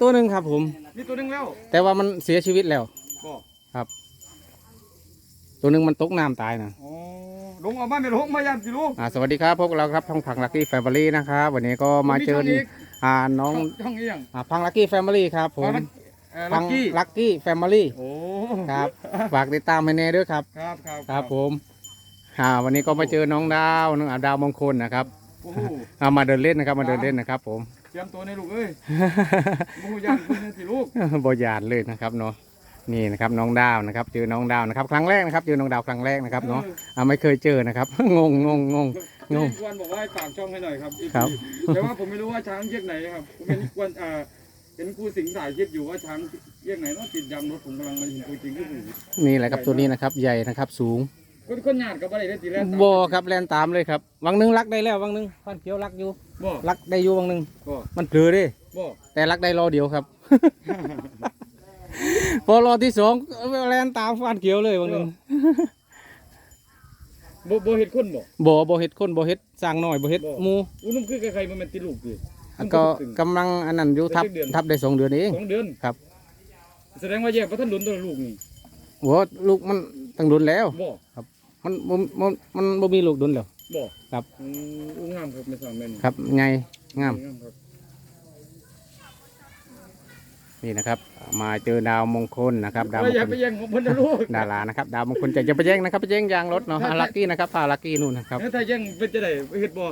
ตัวหนึ่งครับผม มีตัวหนึงแล้วแต่ว่ามันเสียชีวิตแล้ว บอกตัวหนึ่งมันตกน้ำตายนะอ๋อลงเอาบ้านไม่ลงมายามสิลูกอ่าสวัสดีครับพวกเราครับช่องพังลักกี้แฟมิลี่นะครับวันนี้ก็มาเจอช่งกอ่าน้องช่องช่องเอียงอ่าพังลักกี้แฟมิลี่ครับผมเอ่อพัลักกี้ลักกี้แฟมิลี่โอ้ครับฝากติดตามให้แน่ด้วยครับ ครับครับครับผมอ่าวันนี้ก็มาเจอน้องดาวน้องอ่าดาวมงคลนะครับโอ้โห เอามาเดินเล่นนะครับมาเดินเล่นนะครับผมเต รียมตัวในลูกเอ้ยโอ้โหยามคุณสิลูกบอยานเลยนะครับเนาะนี่นะครับน้องดาวนะครับเจอน้องดาวนะครับ ครั้งแรกนะครับเจอน้องดาวครั้งแรกนะครับเนาะอ่าไม่เคยเจอนะครับงงงงงงงงพี่ควรบอกว่าให้ฝากช่องให้หน่อยครับครับแต่ว่าผมไม่รู้ว่าช้างเชือกไหนครับผมเห็นควรอ่าเห็นครูสิงห์ถ่ายคลิปอยู่ว่าช้างเชือกไหนต้องติดยำรถผมกำลังมาเห็นตัวจริงก็คือนี่แหละครับตัวนี้นะครับใหญ่นะครับสูงคนคนหยาดกับอะไรได้ตีแรกบอครับแลนตามเลยครับวังหนึงรักได้แล้ววังหนึงฟันเขียวรักอยู่ บ่รักได้อยู่วังหนึงบ่มันเผลอเดิบ่ แต่รักได้รอเดียวครับ พอรอที่สองแลนตามฟันเขียวเลยวังหนึง บ่บ่เห็ดคนบ่ บ่บ่เฮ็ดคนบ่เฮ็ดสร้างน้อยบ่เฮ็ดบ่ หมูอุ้นุ่มคือใครๆมันเป็นติดลูกคือแล้วก็กำลังอันนั้นอยู่ทับทับได้สองเดือนเอง สองเดือนครับ แสดงว่าแยกพระท่านหลุนตัวลูกนี่โอ้ลูกมันตั้งดุนแล้ว บ่มันบ่มันมันบ่มีลูกดุนแล้ว บ่ครับ อืมอู้งามครับไม่สั่งแม่นครับไงงามครับนี่นะครับ มาเจอดาวมงคลนะครับ ดาวมไม่งอย่าคไปลแย่งของเพิ่นนะลูกดารานะครับ ดาวมงคลจะอย่าไปแย่งนะครับไปแย่งยางรถเนาะลักกี้นะครับพาลักกี้นู่นนะครับ แล้วถ้าแย่งเป็นจะได้ไปเฮ็ดบ่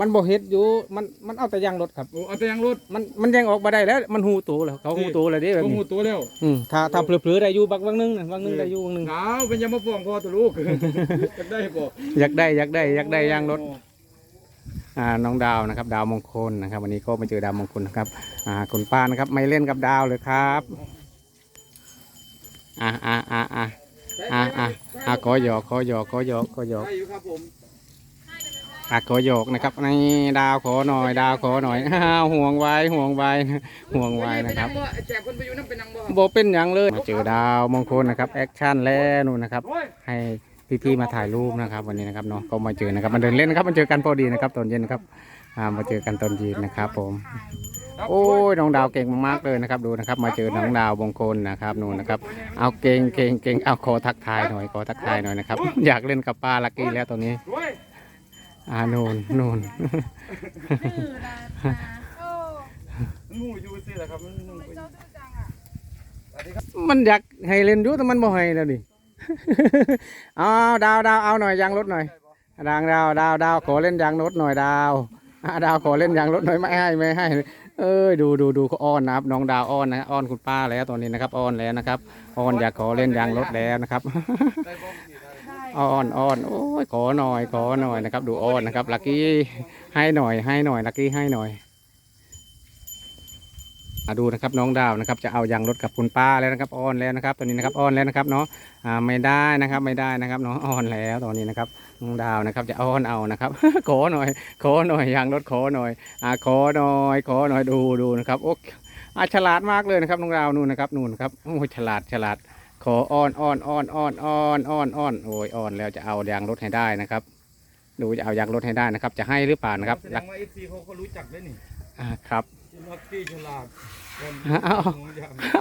มันบ่เฮ็ดอยู่ มันมันเอาแต่ยางรถครับ โอ้เอาแต่ยังรถมันมันแย่งออกมาได้แล้ว มันหูตัวแล้วเขาหูตัวแล้วเดิแบบก็นี้หูตัวแล้วอืมถ้าถ้าเผลอๆได้อยู่บักวังหนึงน่ะวังหนึงได้อยู่วังหนึงหนาวเป็นยังมาฟ้องพ่อตัวลูก จะได้บ่อยากได้อยากได้อยากได้ยางรถ อ่าน้องดาวนะครับ ดาวมงคลนะครับ วันนี้ก็มาเจอดาวมงคลนะครับอ่าคุณป้านะครับ ไม่เล่นกับดาวเลยครับอ่าอ่าอ่าอ่าอ่าอ่าอ่าขอหยอกขอหยอกขอหยอกขอหยอก ได้อยู่ครับผม อะขอหยอกนะครับในดาวขอหน่อยดาวขอหน่อยอ้าวห่วงไว้ห่วงไว้ห่วงไว้นะครับไปงไอ้แจกคนไปอยู่นั่นเป็นนังบ่โบเป็นอย่างเลยมาเจอดาวมงคลนะครับแอคชั่นแล้วนู่นนะครับโอ้ยให้พี่ๆมาถ่ายรูปนะครับ วันนี้นะครับเนาะก็มาเจอนะครับมาเดินเล่นนะครับมาเจอกันพอดีนะครับตอนเย็นครับอ่ามาเจอกันตอนเย็นนะครับ ผมครับโอ้ยน้องดาวเก่งมากๆเลยนะครับดูนะครับ มาเจอน้องดาวมงคลนะครับนู่นนะครับ เอาเก่งเก่งเก่งเอาขอทักทายหน่อยขอทักทายหน่อยนะครับอยากเล่นกับป้าลักกี้แล้วตอนนี้โอ้ยอ่านู่นนู่นดื้อดาตาโอ้งูอยู่สิแหละครับมันงูไปเจ้าดื้อจังอะสวัสดีครับมันอยากให้เล่นอยู่แต่มันบ่ให้แล้วดิเอาดาวดาวเอาหน่อยยางรถหน่อยดางดาวดาวดาวขอเล่นยางรถหน่อยดาวอะดาวขอเล่นยางรถหน่อยไม่ให้ไม่ให้ เอ้ยดูดูดูเขาอ้อนนะครับ น้องดาวอ้อนนะอ้อนคุณป้าแล้วตอนนี้นะครับอ้อนแล้วนะครับอ้อนอยากขอเล่นยางรถแล้วนะครับได้บ่สิได้ อ้อนอ้อนโอ้ยขอหน่อยขอหน่อยนะครับ ดูอ้อนนะครับลักกี้ให้หน่อยให้หน่อยลักกี้ให้หน่อยอะดูนะครับน้องดาวนะครับจะเอายางรถกับคุณป้าแล้วนะครับอ้อนแล้วนะครับตอนนี้นะครับอ้อนแล้วนะครับเนาะอ่าไม่ได้นะครับไม่ได้นะครับเนาะอ้อนแล้วตอนนี้นะครับน้องดาวนะครับจะอ้อนเอานะครับขอหน่อยขอหน่อยยางรถขอหน่อยอ่าขอหน่อยขอหน่อยดูดูนะครับโอ้อ่าฉลาดมากเลยนะครับน้องดาวนู่นนะครับนู่นครับโอ้ยฉลาดฉลาด ขออ้อนอ้อนอ้อนอ้อนอ้อนอ้อนอ้อนโอ้ยอ้อนแล้วจะเอายางรถให้ได้นะครับ ดูจะเอายางรถให้ได้นะครับ จะให้หรือเปล่านะครับแสดรักงว่า FC เขาก็รู้จักด้วยนี่อ่าครับลักกี้ฉลาดคนเอา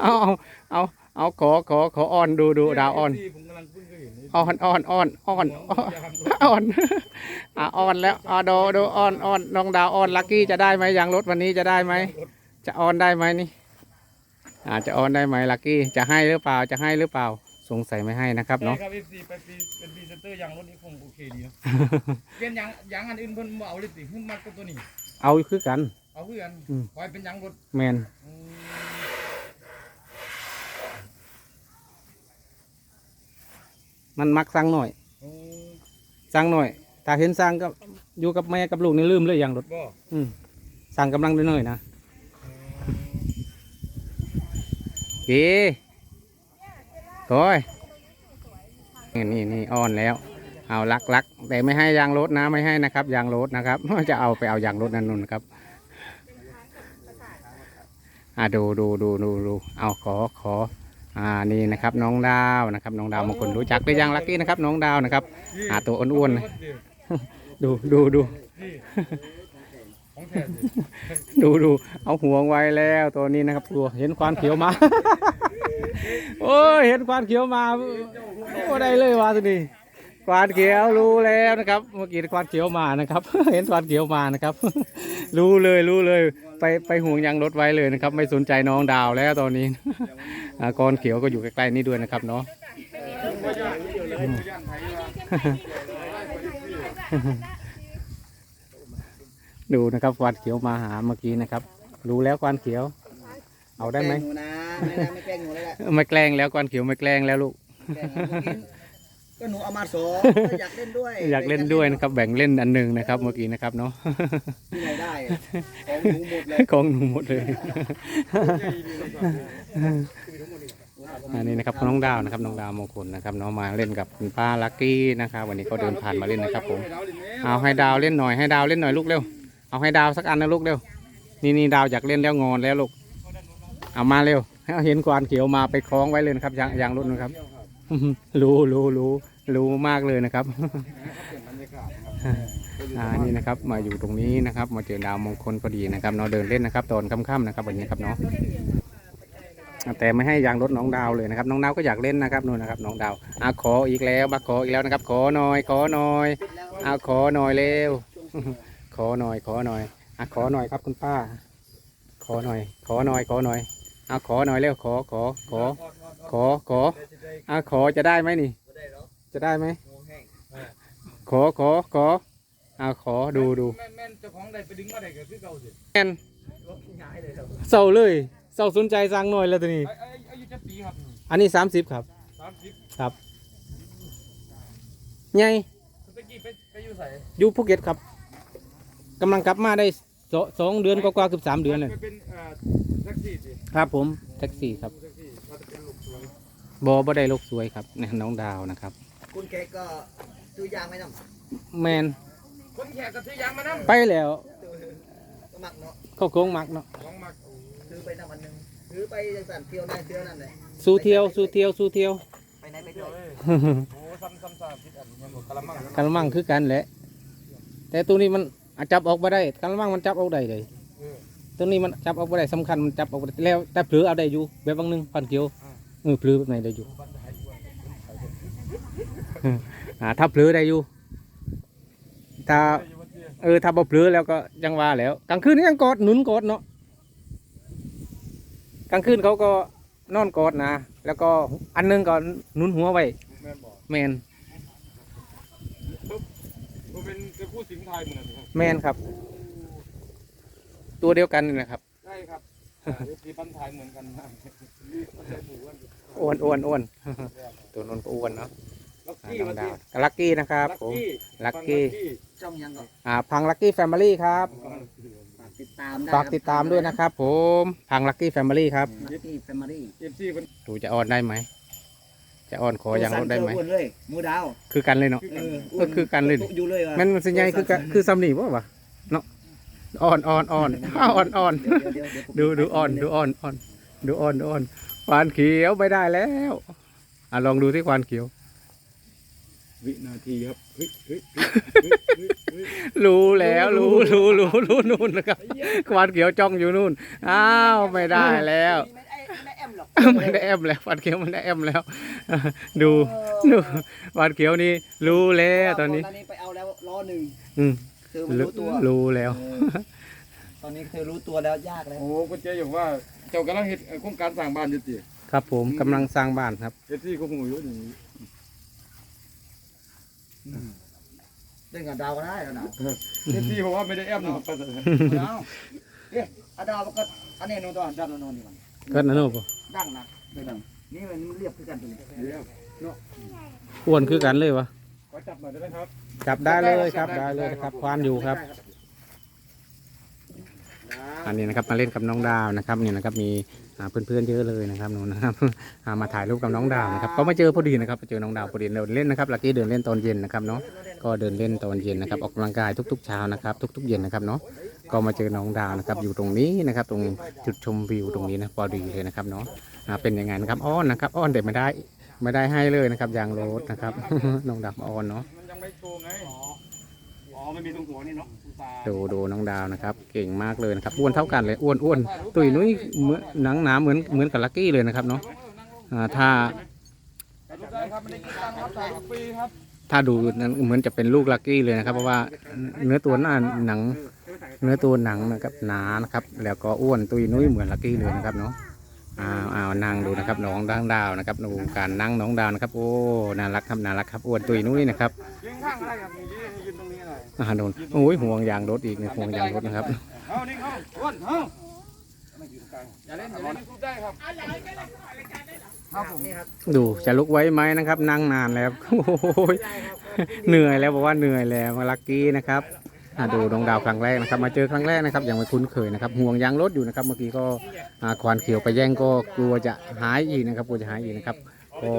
เอาเอาเอาเอาขอขอขออ้อนดูดูดาวอ้อนผมกำลังเพิ่งเคยเห็นอ้อนอ้อนอ้อนอ้อนอ้อนอ้อนอะอ้อนแล้วอะดูดูอ้อนอ้อนน้องดาวอ้อนลักกี้จะได้ไหมยางรถวันนี้จะได้ไหม จะอ้อนได้ไหมนี่ อาจจะอ้อนได้ไหมลักกี้จะให้หรือเปล่าจะให้หรือเปล่า สงสัยไม่ให้นะครับเนาะ ใช่ครับ FC ไปปีเป็นพรีเซนเตอร์ยางรถนี่คงโอเคดีเนาะเปลี่ยนยางยางอันอื่นเพิ่นบ่เอาเลยสิเพิ่นมัดกับตัวนี้ เอาคือกัน เอาเพื่อนอืมคอยเป็นยางรถแมนอืมมันมักสั่งหน่อยโอ้สั่งหน่อย ถ้าเห็นสั่งก็อยู่กับแม่กับลูกนี่ลืมเลยอย่างรถบ่อืมสั่งกำลังน้อยๆนะ เก๋โอ้ยนี่นี่นี่อ้อนแล้ว เอาลักลักแต่ไม่ให้ยางรถนะไม่ให้นะครับ ยางรถนะครับจะเอาไปเอายางรถนั่นนู่นครับอ่าดูดูดูดูดูเอาขอขออ่านี่นะครับน้องดาวนะครับ น้องดาวบางคนรู้จักหรือยังลักกี้นะครับ น้องดาวนะครับอ่าตัวอ้วนๆนดูดูดู ของแท้สิดูดูเอาห่วงไว้แล้วตัวนี้นะครับตัวเห็นควานเขียวมา โอ้ยเห็นควานเขียวมาโอ้ได้เลยวะตัวนี้ควานเขียวรู้แล้วนะครับ เมื่อกี้ควานเขียวมานะครับ เห็นควานเขียวมานะครับ รู้เลยรู้เลย ไปไปห่วงยางรถไว้เลยนะครับ ไม่สนใจน้องดาวแล้วตอนนี้อ่ากรเขียวก็อยู่ใกล้ๆนี่ด้วยนะครับเนาะ ว่าย่านว่าย่านไทยว่า ดูนะครับควานเขียวมาหาเมื่อกี้นะครับ รู้แล้วควานเขียว เอาได้ไหมแกล้งหนูนะไม่ได้ไม่แกล้งหนูแล้วแหละไม่แกล้งแล้วควานเขียวไม่แกล้งแล้วลูก แกล้งหนูกินก็หนูเอามาสองก็อยากเล่นด้วยอยากเล่นด้วยนะครับแบ่งเล่นอันหนึ่งนะครับเมื่อกี้นะครับเนาะ ที่ไหนได้อะของหนูหมดเลยของหนูหมดเลย อันนี้นะครับน้องดาวนะครับน้องดาวมงคลนะครับเนาะมาเล่นกับคุณป้าลักกี้นะครับวันนี้ก็เดินผ่านมาเล่นนะครับผมเอาให้ดาวเล่นหน่อยให้ดาวเล่นหน่อยลูกเร็ว เอาให้ดาวสักอันนะลูกเร็ว นี่นี่ดาวอยากเล่นแล้วงอนแล้วลูก เอามาเร็ว ให้เห็นกวานเขียวมาไปคล้องไว้เลยนะครับยางยางรถนะครับ รู้รู้รู้รู้มากเลยนะครับอ่านี่นะครับมาอยู่ตรงนี้นะครับ มาเจอดาวมงคลพอดีนะครับเนาะเดินเล่นนะครับ ตอนค่ำๆนะครับวันนี้ครับเนาะแต่ไม่ให้ยางรถน้องดาวเลยนะครับ น้องดาวก็อยากเล่นนะครับนู่นนะครับน้องดาวอะขออีกแล้วบักขออีกแล้วนะครับ ขอหน่อยขอหน่อยอะขอหน่อยเร็ว ขอหน่อย ขอหน่อยอะขอหน่อยครับคุณป้า ขอหน่อย ขอหน่อย ขอหน่อยอะขอหน่อยเร็วขอขอขอ ขอขออะขอจะได้ไหมนี่ จะได้ไหมขอขอขออะขอดูดูแม่นแม่นเจ้าของใดไปดึงมาได้ก็คือเก่าสิแอนเศร้าเลยเศร้าสนใจสั่งหน่อยแล้วตัวนี้อายุจะปีครับ อันนี้สามสิบครับสามสิบไงตะกี้ไปไปอยู่ใส่อยู่ภูเก็ตครับ กำลังกลับมาได้สองสองเดือนกว่าๆเกือบสามเดือนเลยไปเป็นเอ่อแท็กซี่สิครับผมแท็กซี่ครับแท็กซี่ว่าจะเป็นลูกสวยบอบได้โลกสวยครับเนี่ยน้องดาวนะครับ คุณแกก็ซื้อยางไหมน้องแมนคนแขกก็ซื้อยางมานํไปแล้วก็มักเนาะเข้าโค้งมักเนาะของมักซื้อไปน้ำมันหนึ่งซื้อไปจังสันเที่ยวนั่นเที่ยวนั่นเลยสู้เที่ยวสู้เที่ยวสู้เที่ยว ไปไหนไปด้วยโอ้ซ้ำซ้ำซ้ำคิดอันยังบอกกะละมังกระมังคือกันแหละ แต่ตัวนี้มัน อาจจับออกมาได้กระมังมันจับออกได้เลยเออตัวนี้มันจับออกมาได้สำคัญมันจับออกบ่ได้แล้ว แต่เผลอเอาได้อยู่แบบบางหนึงพันเกียวเออเผลอแบบไหนได้อยู่อ่าถ้าเผลอได้อยู่ถ้าเออถ้าบ่เผลอแล้วก็ยังว่าแล้วกลางคืนนี่ยังกอดหนุนกอดเนาะกลางคืนเขาก็นอนกอดนะแล้วก็อันหนึงก็หนุนหัวไว้แม่นบอกแมนมัน เป็นเป็นผู้สิงห์ไทยเหมือนกันครับแมนครับ ตัวเดียวกันนี่แหละครับ ใช่ครับที่บ้านไทยเหมือนกันนะมันจะหมู่กันอ้วนอ้วนอ้วนตัวนนก็อ้วนเนาะลักอ่ากี้น้อวังนดาที่วลักกี้นะครับผม ลักกี้จ้องยังก็อ่าพังลักกี้แฟมิลี่ครับ ฝากติดตามได้ฝากติดตามด้วยนะครับผม พังลักกี้แฟมิลี่ครับ ลักกี้แฟมิลี่ เอฟซีมันดูจะอ้อนได้ไหม จะอ้อนขออย่างรถได้ไหมอ้วนเลยหมูดาวคือกันเลยเนาะ เออก็คือกันเลยอยู่เลยว่ะมันมันสิใหญ่คือกันคือซัมนี่ป่ะวะเนาะอ่อนอ่อนอ่อนอ่อนอ่อนเดี๋ยวเดี๋ยวเดี๋ยวผมดูดูอ่อนดูอ่อนอ่อนดูอ่อนดูอ่อนควานเขียวไม่ได้แล้ว อะลองดูที่ควานเขียว วินาทีครับเฮ้ยเฮ้ย รู้แล้วรู้รู้รู้รู้นู่นนะครับควานเขียวจ้องอยู่นู่นอ้าวไม่ได้แล้ว ไม่ได้ไม่ได้แอมหรอกไม่ได้แอมแล้วควานเขียวมันได้แอมแล้ว ดูดูควานเขียวนี่รู้แล้วตอนนี้ ตอนนี้ไปเอาแล้วล้อหนึ่งอืมเธอไม่รู้รู้ตัวรู้แล้วเออตอนนี้เธอรู้ตัวแล้วยากแล้วโอ้ก็เจ๊อยู่ว่าเจ้ากำลังเฮ็ดโครงการสร้างบ้านอยู่ติครับผมกำลังสร้างบ้านครับเอฟซีก็หูอยู่อย่างนี้ เล่นกับดาวก็ได้แล้วดาวเอฟซีบอกว่าไม่ได้แอมหรอกเอาเอ๊ะอะดาวก็อันนี้โนนตัวดันโนนนี่มันก็นั่นโอ้ดังนะไม่ดังนี่มันเรียบคือกันตัวนี้เดี๋ยวอ้วนคือกันเลยวะขอจับหน่อยได้ไหมครับจับได้เลยครับ ได้เลยนะครับ ควานอยู่ครับ อันนี้นะครับมาเล่นกับน้องดาวนะครับเนี่ยนะครับมีอ่าเพื่อนๆเยอะเลยนะครับนู่นนะครับมาถ่ายรูปกับน้องดาวนะครับก็มาเจอพอดีนะครับเจอน้องดาวพอดีเดินเล่นนะครับลักกี้เดินเล่นตอนเย็นนะครับเนาะก็เดินเล่นตอนเย็นนะครับออกกำลังกายทุก ๆ เช้านะครับ ทุก ๆ เย็นนะครับเนาะก็มาเจอน้องดาวนะครับอยู่ตรงนี้นะครับ ตรงจุดชมวิวตรงนี้นะพอดีเลยนะครับเนาะเป็นยังไงนะครับอ้อนนะครับอ้อนแต่ไม่ได้ไม่ได้ให้เลยนะครับยางรถนะครับน้องดาวอ้อนเนาะมันยังไม่โชว์ไงอ๋อไมันมีตรงหัวนี่เนาะ ดูดูน้องดาวนะครับ เก่งมากเลยนะครับ อ้วนเท่ากันเลยอ้วนอ้วนตุยนุ้ยเหมือนหนังหนาเหมือนเหมือนกับลักกี้เลยนะครับเนาะอ่าถ้าถ้าดูนั้นเหมือนจะเป็นลูกลักกี้เลยนะครับ เพราะว่าเนื้อตัวหน้าหนัง เนื้อตัวหนังนะครับหนานะครับ แล้วก็อ้วนตุยนุ้ยเหมือนลักกี้เลยนะครับเนาะอ้าวอ้าวนั่งดูนะครับน้องดังดาวนะครับดูการนั่งน้องดาวนะครับ โอ้น่ารักครับน่ารักครับอ้วนตุยนุ้ยนะครับ ยืนข้างอะไรครับยืนยืนตรงนี้หน่อยอ่าโดนโอ้ยห่วงยางรถอีกเนี่ยห่วงยางรถนะครับเอานี่เข้าอ้วนเอาอย่าเล่นอย่าเล่นทุบได้ครับครับผมนี่ครับดูจะลุกไว้ไหมนะครับ นั่งนานแล้วโอ้ยเหนื่อยแล้วบอกว่าเหนื่อยแล้วลักกี้นะครับอ่าดูน้องดาวครั้งแรกนะครับ มาเจอครั้งแรกนะครับยังไม่คุ้นเคยนะครับห่วงยางรถอยู่นะครับ เมื่อกี้ก็อ่าควานเขียวไปแย่งก็กลัวจะหายอีกนะครับกลัวจะหายอีกนะครับ ก็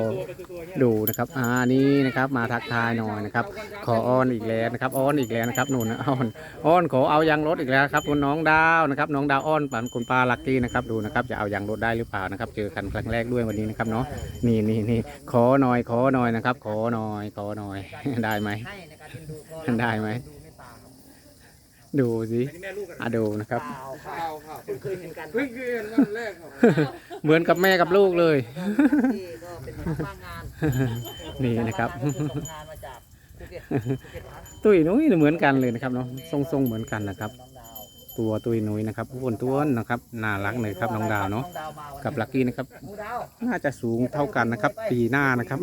ดูนะครับ อ่านี่นะครับ มาทักทายหน่อยนะครับ ขออ้อนอีกแล้วนะครับ อ้อนอีกแล้วนะครับหนูนะอ้อนอ้อนขอเอายางรถอีกแล้วครับคุณน้องดาวนะครับ น้องดาวอ้อนปันคุณป้าลักกี้นะครับ ดูนะครับ จะเอายางรถได้หรือเปล่านะครับ เจอกันครั้งแรกด้วยวันนี้นะครับเนาะ นี่นี่นี่ขอหน่อยขอหน่อยนะครับ ขอหน่อยขอหน่อย ได้ไหมได้ไหมดูสิอะดูนะครับเหมือนกับแม่กับลูกเลย เป็นหัวหน้าบ้านงานนี่นะครับก็คือส่งงานมาจากภูเก็ตภูเก็ตครับตุ้ยนุ้ยเหมือนกันเลยนะครับเนาะทรงทรงๆเหมือนกันนะครับน้องดาวตัวตุ้ยนุ้ยนะครับอ้วนท้วนนะครับน่ารักเลยครับน้องดาวเนาะน้องดาวมาวันกับลักกี้นะครับน้องดาวน่าจะสูงเท่ากันนะครับ ปีหน้านะครับ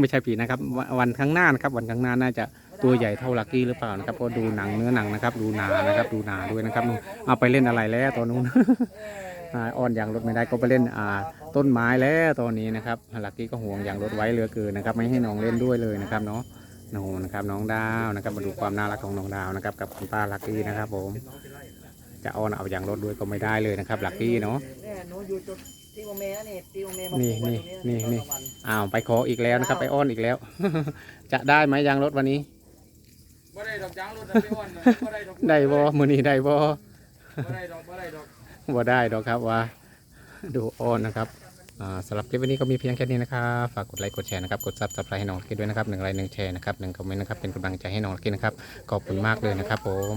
ไม่ใช่ปีนะครับวันวันข้างหน้านะครับ วันข้างหน้าน่าจะตัวใหญ่เท่าลักกี้หรือเปล่านะครับเพราะดูหนังเนื้อหนังนะครับ ดูหนานะครับ ดูหนาด้วยนะครับนู่นเอาไปเล่นอะไรแล้วตัวนู้นอ่า อ้อนยางรถไม่ได้ก็ไปเล่นอ่าต้นไม้แล้วตอนนี้นะครับลักกี้ก็ห่วงยางรถไว้เหลือเกินนะครับ ไม่ให้น้องเล่นด้วยเลยนะครับเนาะโน่นนะครับน้องดาวนะครับมาดูความน่ารักของน้องดาวนะครับกับคุณป้าลักกี้นะครับผม จะอ้อนเอายางรถด้วยก็ไม่ได้เลยนะครับลักกี้เนาะเนี่ยหนูอยู่จุดที่โมเมะนี่ที่โมเมะมานี่ปลูกไว้นี่ตรงนี่ตอวัอ้าวไปขออีกแล้วนะครับไปอ้อนอีกแล้ว จะได้ไหมยางรถวันนี้บ่ได้ดอกจ้างรถนะพี่อ้วนนะบ่ได้ดอกได้บ่มือนี้ได้บ่บ่ได้ดอกบ่ได้ดอก ว่าได้ดอกครับว่าดูอ่อนนะครับสำหรับคลิปวันนี้ก็มีเพียงแค่นี้นะครับฝากกดไลค์กดแชร์นะครับกดซับสไครต์ให้น้องกินด้วยนะครับหนึ่งไลค์หนึ่งแชร์นะครับหนึ่งคอมเมนต์นะครับเป็นกำลังใจให้น้องกินนะครับขอบคุณมากเลยนะครับผม